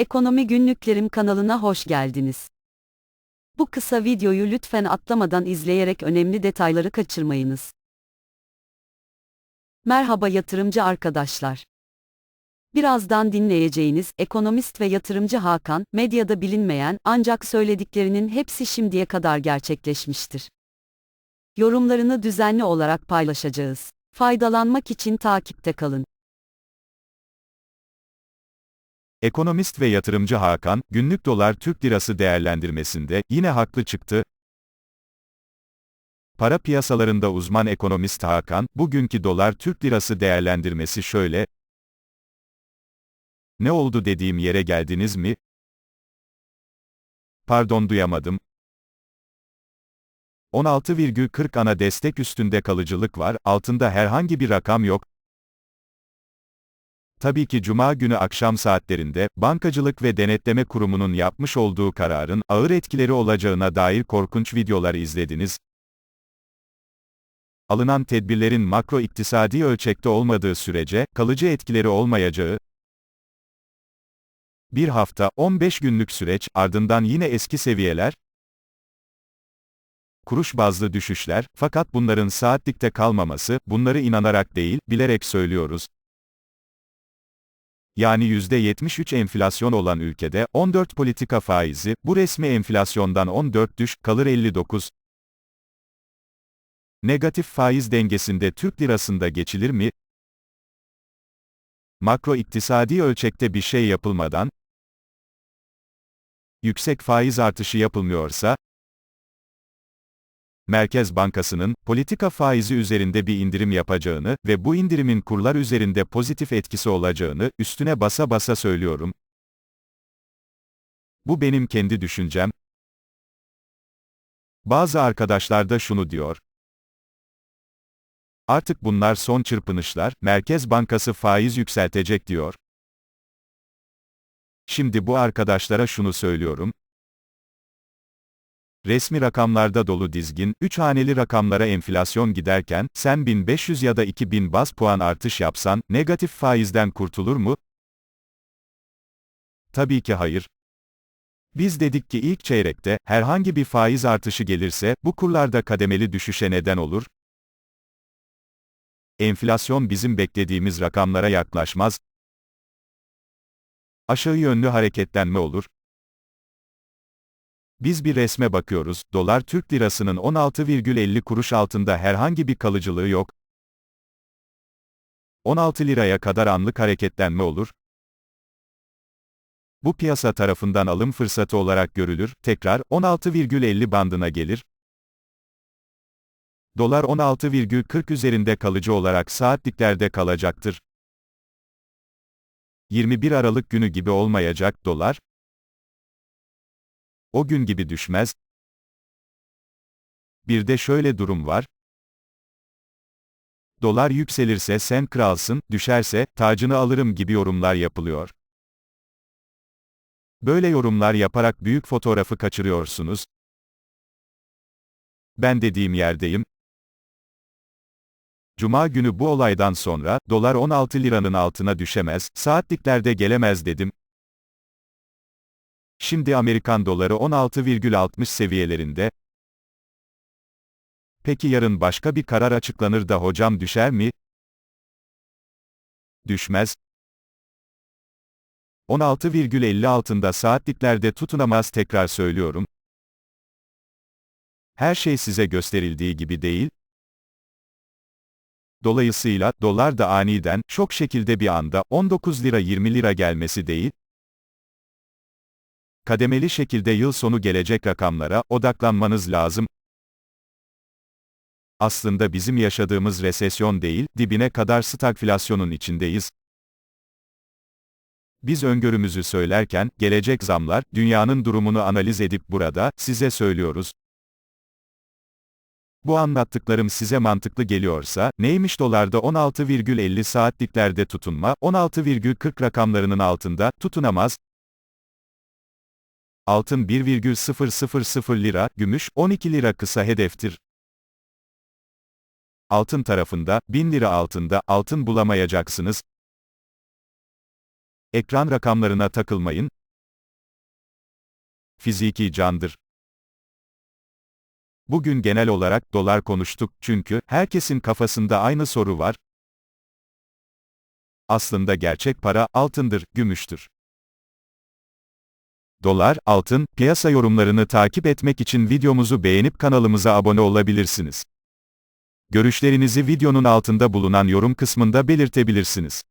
Ekonomi Günlüklerim kanalına hoş geldiniz. Bu kısa videoyu lütfen atlamadan izleyerek önemli detayları kaçırmayınız. Merhaba yatırımcı arkadaşlar. Birazdan dinleyeceğiniz ekonomist ve yatırımcı Hakan, medyada bilinmeyen ancak söylediklerinin hepsi şimdiye kadar gerçekleşmiştir. Yorumlarını düzenli olarak paylaşacağız. Faydalanmak için takipte kalın. Ekonomist ve yatırımcı Hakan, günlük dolar Türk lirası değerlendirmesinde yine haklı çıktı. Para piyasalarında uzman ekonomist Hakan, bugünkü dolar Türk lirası değerlendirmesi şöyle. Ne oldu dediğim yere geldiniz mi? Pardon duyamadım. 16,40 ana destek üstünde kalıcılık var, altında herhangi bir rakam yok. Tabii ki cuma günü akşam saatlerinde Bankacılık ve Denetleme Kurumu'nun yapmış olduğu kararın ağır etkileri olacağına dair korkunç videolar izlediniz. Alınan tedbirlerin makro iktisadi ölçekte olmadığı sürece kalıcı etkileri olmayacağı, bir hafta 15 günlük süreç ardından yine eski seviyeler, kuruş bazlı düşüşler, fakat bunların saatlikte kalmaması, bunları inanarak değil, bilerek söylüyoruz. Yani %73 enflasyon olan ülkede, 14 politika faizi, bu resmi enflasyondan 14 düş, kalır 59. Negatif faiz dengesinde Türk lirasında geçilir mi? Makro iktisadi ölçekte bir şey yapılmadan, yüksek faiz artışı yapılmıyorsa, Merkez Bankası'nın, politika faizi üzerinde bir indirim yapacağını ve bu indirimin kurlar üzerinde pozitif etkisi olacağını, üstüne basa basa söylüyorum. Bu benim kendi düşüncem. Bazı arkadaşlar da şunu diyor. Artık bunlar son çırpınışlar, Merkez Bankası faiz yükseltecek diyor. Şimdi bu arkadaşlara şunu söylüyorum, Resmi rakamlarda dolu dizgin, 3 haneli rakamlara enflasyon giderken, sen 1500 ya da 2000 bas puan artış yapsan, negatif faizden kurtulur mu? Tabii ki hayır. Biz dedik ki ilk çeyrekte, herhangi bir faiz artışı gelirse, bu kurlarda kademeli düşüşe neden olur. Enflasyon bizim beklediğimiz rakamlara yaklaşmaz. Aşağı yönlü hareketlenme olur. Biz bir resme bakıyoruz, dolar Türk lirasının 16,50 kuruş altında herhangi bir kalıcılığı yok. 16 liraya kadar anlık hareketlenme olur. Bu piyasa tarafından alım fırsatı olarak görülür, tekrar 16,50 bandına gelir. Dolar 16,40 üzerinde kalıcı olarak saatliklerde kalacaktır. 21 Aralık günü gibi olmayacak dolar, o gün gibi düşmez. Bir de şöyle durum var. Dolar yükselirse sen kralsın, düşerse tacını alırım gibi yorumlar yapılıyor. Böyle yorumlar yaparak büyük fotoğrafı kaçırıyorsunuz. Ben dediğim yerdeyim. Cuma günü bu olaydan sonra, dolar 16 liranın altına düşemez, saatliklerde gelemez dedim. Şimdi Amerikan doları 16,60 seviyelerinde. Peki yarın başka bir karar açıklanır da hocam düşer mi? Düşmez. 16,50 altında saatliklerde tutunamaz tekrar söylüyorum. Her şey size gösterildiği gibi değil. Dolayısıyla, dolar da aniden, çok şekilde bir anda, 19 lira 20 lira gelmesi değil, kademeli şekilde yıl sonu gelecek rakamlara odaklanmanız lazım. Aslında bizim yaşadığımız resesyon değil, dibine kadar stagflasyonun içindeyiz. Biz öngörümüzü söylerken, gelecek zamlar, dünyanın durumunu analiz edip burada, size söylüyoruz. Bu anlattıklarım size mantıklı geliyorsa, neymiş dolarda 16,50 saatliklerde tutunma, 16,40 rakamlarının altında, tutunamaz, altın 1,000 lira, gümüş 12 lira kısa hedeftir. Altın tarafında 1000 lira altında altın bulamayacaksınız. Ekran rakamlarına takılmayın. fiziki candır. Bugün genel olarak dolar konuştuk çünkü herkesin kafasında aynı soru var. Aslında gerçek para altındır, gümüştür. Dolar, altın, piyasa yorumlarını takip etmek için videomuzu beğenip kanalımıza abone olabilirsiniz. Görüşlerinizi videonun altında bulunan yorum kısmında belirtebilirsiniz.